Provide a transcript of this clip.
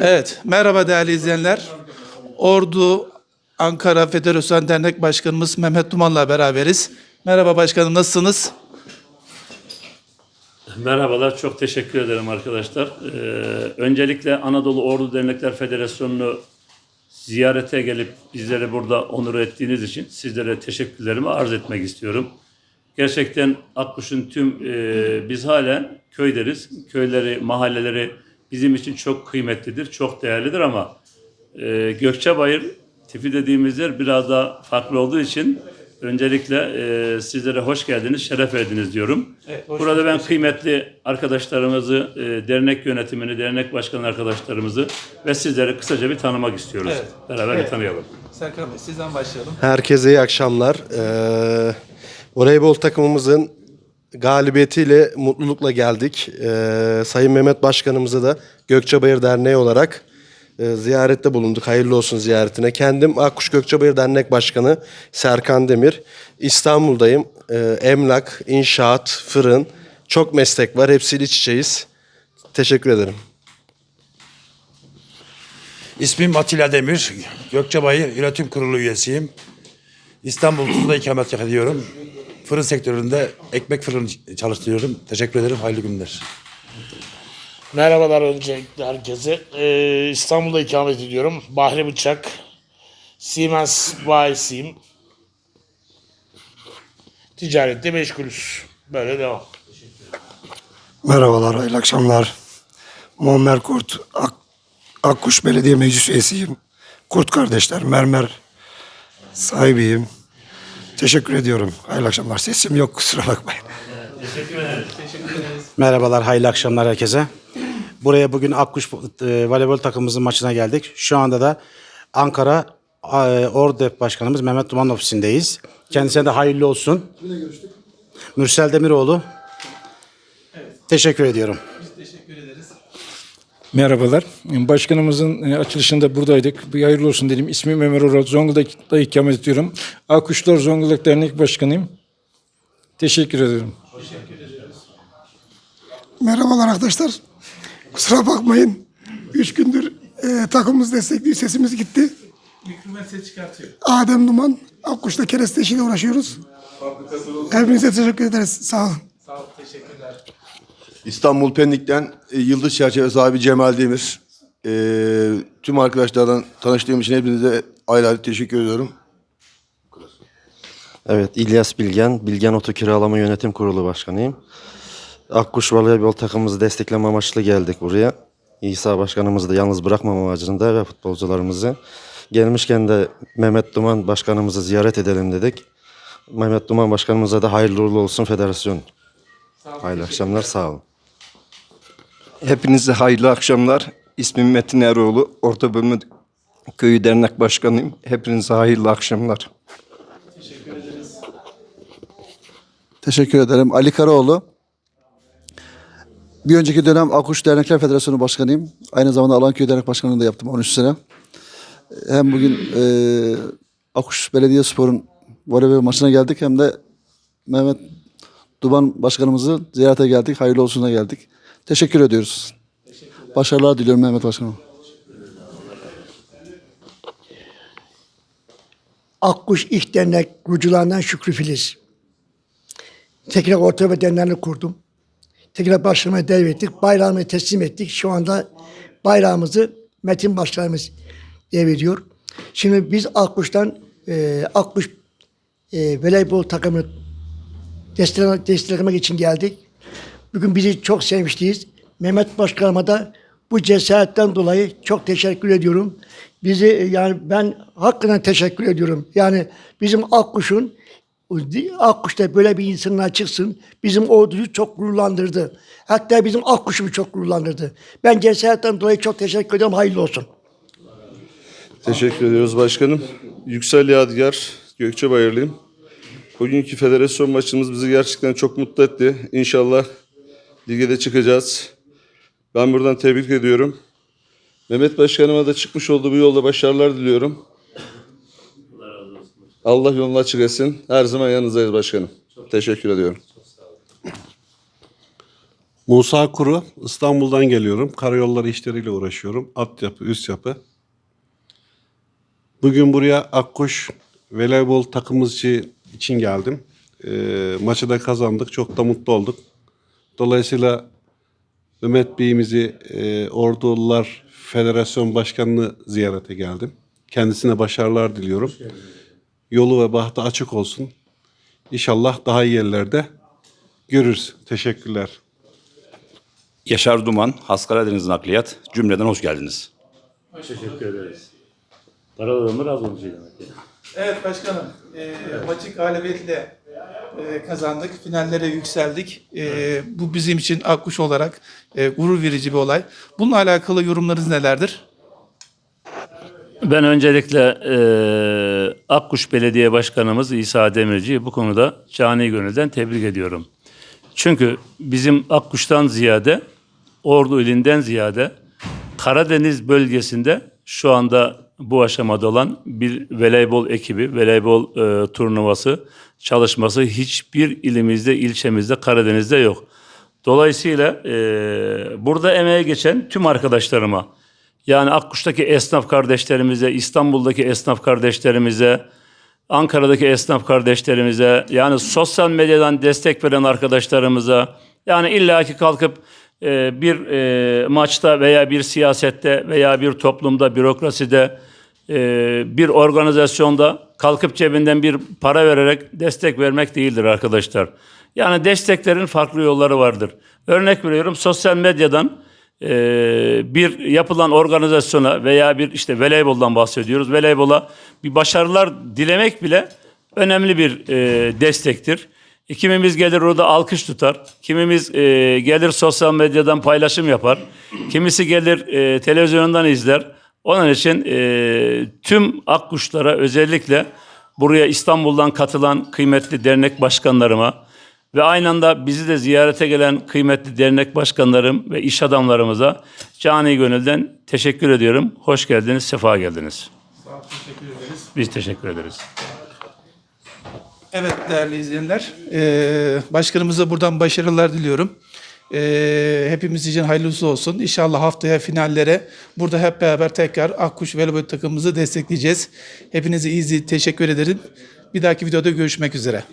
Evet, merhaba değerli izleyenler. Ordu Ankara Federasyon Dernek Başkanımız Mehmet Duman'la beraberiz. Merhaba başkanım, nasılsınız? Merhabalar, çok teşekkür ederim arkadaşlar. Ee, öncelikle Anadolu Ordu Dernekler Federasyonu'nu ziyarete gelip bizleri burada onur ettiğiniz için sizlere teşekkürlerimi arz etmek istiyorum. Gerçekten Akkuş'un tüm, e, biz halen köyleriz. Köyleri, mahalleleri bizim için çok kıymetlidir, çok değerlidir ama e, Gökçebayır tipi dediğimiz yer biraz daha farklı olduğu için öncelikle e, sizlere hoş geldiniz, şeref verdiniz diyorum. Evet, hoş Burada ben kıymetli arkadaşlarımızı, e, dernek yönetimini, dernek başkan arkadaşlarımızı ve sizleri kısaca bir tanımak istiyoruz. Evet. Beraber Evet. bir tanıyalım. Serkan Bey, sizden başlayalım. Herkese iyi akşamlar. Ee, voleybol takımımızın galibiyetiyle mutlulukla geldik. Ee, Sayın Mehmet Başkanımıza da Gökçebayır Derneği olarak e, ziyarette bulunduk. Hayırlı olsun ziyaretine. Kendim Akkuş Gökçebayır Dernek Başkanı Serkan Demir. İstanbul'dayım. Ee, emlak, inşaat, fırın çok meslek var. Hepsiyle iç içeyiz. Teşekkür ederim. İsmim Atilla Demir. Gökçebayır Yönetim Kurulu üyesiyim. İstanbul Tuzla'da ikamet ediyorum. Fırın sektöründe ekmek fırın çalıştırıyorum. Teşekkür ederim. Hayırlı günler. Merhabalar öncelikle herkese. Ee, İstanbul'da ikamet ediyorum. Bahri Bıçak. Siemens bayisiyim. Ticarette meşgulüz. Böyle devam. Merhabalar, hayırlı akşamlar. Muammer Kurt, Ak Akkuş Belediye Meclis Üyesiyim. Kurt kardeşler, mermer sahibiyim. Teşekkür ediyorum. Hayırlı akşamlar. Sesim yok, kusura bakmayın. Merhabalar, hayırlı akşamlar herkese. Buraya bugün Akkuş e, voleybol takımımızın maçına geldik. Şu anda da Ankara e, Ordu Dep Başkanımız Mehmet Duman ofisindeyiz. Kendisine de hayırlı olsun. Mürsel Demiroğlu. Teşekkür ediyorum. Merhabalar. Başkanımızın e, açılışında buradaydık. Bir hayırlı olsun dedim. İsmim Ömer Oral. Zonguldak'ta ikamet ediyorum. Akuşlar Zonguldak Dernek Başkanıyım. Teşekkür ederim. Merhabalar arkadaşlar. Kusura bakmayın. Üç gündür e, takımımız destekliyor, sesimiz gitti. Mikrofon ses çıkartıyor. Adem Duman, Akkuş'ta kereste işiyle uğraşıyoruz. Hepinize teşekkür ederiz. Sağ olun. Sağ ol, teşekkürler. İstanbul Pendik'ten e, Yıldız Çerçevesi abi Cemal Demir. E, tüm arkadaşlardan tanıştığım için hepinize ayrı ayrı teşekkür ediyorum. Evet, İlyas Bilgen, Bilgen Oto Kiralama Yönetim Kurulu Başkanıyım. Akkuş voleybol takımımızı destekleme amaçlı geldik buraya. İsa Başkanımızı da yalnız bırakmama amacında ve futbolcularımızı. Gelmişken de Mehmet Duman Başkanımızı ziyaret edelim dedik. Mehmet Duman Başkanımıza da hayırlı uğurlu olsun federasyon. Hayırlı akşamlar, sağ olun. Hepinize hayırlı akşamlar. İsmim Metin Eroğlu. Orta Bölme Köyü Dernek Başkanıyım. Hepinize hayırlı akşamlar. Teşekkür ederim. Ali Karaoğlu. Bir önceki dönem Akuş Dernekler Federasyonu Başkanıyım. Aynı zamanda Alanköy Dernek Başkanlığı da yaptım 13 sene. Hem bugün e, Akuş Belediyespor'un voleybol maçına geldik hem de Mehmet Duban Başkanımızı ziyarete geldik. Hayırlı olsuna geldik. Teşekkür ediyoruz. Başarılar diliyorum Mehmet Başkanım. Akkuş İş Dernek kurucularından Şükrü Filiz. Tekrar orta derneğini kurdum. Tekrar başkanıma devrettik. Bayrağımı teslim ettik. Şu anda bayrağımızı Metin Başkanımız devrediyor. Şimdi biz Akkuş'tan e, Akkuş e, voleybol takımını desteklemek için geldik. Bugün bizi çok sevmiştiyiz. Mehmet Başkanıma da bu cesaretten dolayı çok teşekkür ediyorum. Bizi yani ben hakikaten teşekkür ediyorum. Yani bizim Akkuş'un Akkuş'ta böyle bir insanlar çıksın bizim orduyu çok gururlandırdı. Hatta bizim Akkuş'u çok gururlandırdı. Ben cesaretten dolayı çok teşekkür ediyorum. Hayırlı olsun. Teşekkür ediyoruz başkanım. Yüksel Yadigar, Gökçebayırlıyım. Bugünkü federasyon maçımız bizi gerçekten çok mutlu etti. İnşallah lige de çıkacağız. Ben buradan tebrik ediyorum. Mehmet Başkanıma da çıkmış olduğu bu yolda başarılar diliyorum. Allah yolunu açık etsin. Her zaman yanınızdayız başkanım. Teşekkür ediyorum. Musa Kuru, İstanbul'dan geliyorum. Karayolları işleriyle uğraşıyorum. Alt yapı, üst yapı. Bugün buraya Akkuş voleybol takımımız için geldim. Ee, maçı da kazandık. Çok da mutlu olduk. Dolayısıyla Mehmet Bey'imizi e, Ordulular Federasyon Başkanı'nı ziyarete geldim. Kendisine başarılar diliyorum. Yolu ve bahtı açık olsun. İnşallah daha iyi yerlerde görürüz. Teşekkürler. Yaşar Duman, Haskaradeniz Nakliyat. Cümleden hoş geldiniz. Teşekkür ederiz. Paralı ömür az olmuş demek. Evet başkanım, e, maçı galibiyetle e, kazandık, finallere yükseldik. E, bu bizim için Akkuş olarak e, gurur verici bir olay. Bununla alakalı yorumlarınız nelerdir? Ben öncelikle e, Akkuş Belediye Başkanımız İsa Demirci'yi bu konuda cani gönülden tebrik ediyorum. Çünkü bizim Akkuş'tan ziyade, Ordu ilinden ziyade Karadeniz bölgesinde şu anda bu aşamada olan bir voleybol ekibi, voleybol e, turnuvası çalışması hiçbir ilimizde, ilçemizde, Karadeniz'de yok. Dolayısıyla e, burada emeğe geçen tüm arkadaşlarıma, yani Akkuş'taki esnaf kardeşlerimize, İstanbul'daki esnaf kardeşlerimize, Ankara'daki esnaf kardeşlerimize, yani sosyal medyadan destek veren arkadaşlarımıza, yani illaki kalkıp e, bir e, maçta veya bir siyasette veya bir toplumda, bürokraside, e, bir organizasyonda kalkıp cebinden bir para vererek destek vermek değildir arkadaşlar. Yani desteklerin farklı yolları vardır. Örnek veriyorum sosyal medyadan e, bir yapılan organizasyona veya bir işte voleyboldan bahsediyoruz. Voleybola bir başarılar dilemek bile önemli bir e, destektir. Kimimiz gelir orada alkış tutar. Kimimiz e, gelir sosyal medyadan paylaşım yapar. Kimisi gelir e, televizyondan izler. Onun için e, tüm Akkuşlara özellikle buraya İstanbul'dan katılan kıymetli dernek başkanlarıma ve aynı anda bizi de ziyarete gelen kıymetli dernek başkanlarım ve iş adamlarımıza cani gönülden teşekkür ediyorum. Hoş geldiniz, sefa geldiniz. teşekkür ederiz. Biz teşekkür ederiz. Evet değerli izleyenler, e, başkanımıza buradan başarılar diliyorum. E, hepimiz için hayırlısı olsun. İnşallah haftaya finallere burada hep beraber tekrar Akkuş Voleybol takımımızı destekleyeceğiz. Hepinize iyi teşekkür ederim. Bir dahaki videoda görüşmek üzere.